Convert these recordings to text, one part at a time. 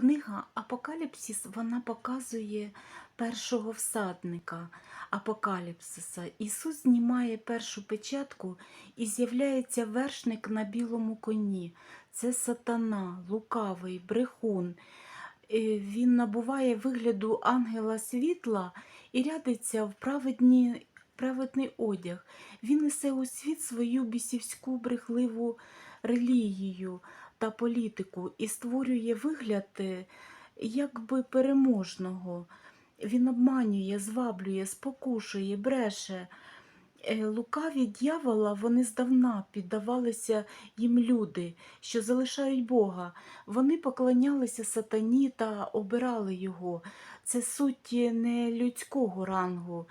Книга Апокаліпсис вона показує першого всадника Апокаліпсиса. Ісус знімає першу печатку і з'являється вершник на білому коні. Це сатана, лукавий, брехун. Е, Він набуває вигляду ангела світла і рядиться в праведні, праведний одяг. Він несе у світ свою бісівську брехливу релігію та політику і створює вигляд е, якби переможного. Він обманює, зваблює, спокушує, бреше. Е, Лукаві дьявола вони здавна піддавалися їм люди, що залишають Бога. Вони поклонялися сатані та обирали його. Це суть не людського рангу,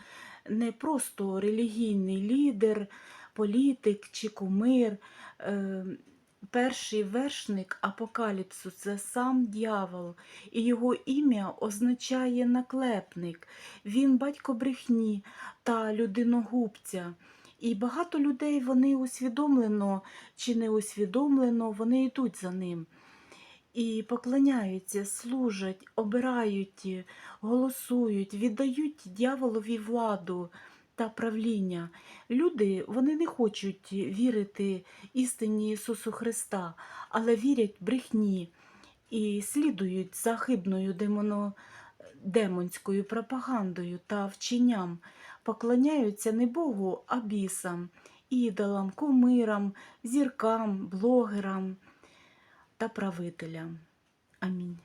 не просто релігійний лідер, політик чи кумир. Перший вершник апокаліпсу це сам дьявол, і його ім'я означає наклепник. Він батько брехні та людиногубця. І багато людей вони усвідомлено чи не усвідомлено, вони йдуть за ним. І поклоняються, служать, обирають, голосують, віддають дьяволові владу та правління. Люди вони не хочуть вірити істині Ісусу Христа, але вірять брехні і слідують за хибною демоно, демонською пропагандою та вченням, поклоняються не Богу, а бісам, ідолам, кумирам, зіркам, блогерам та правителям. Амінь.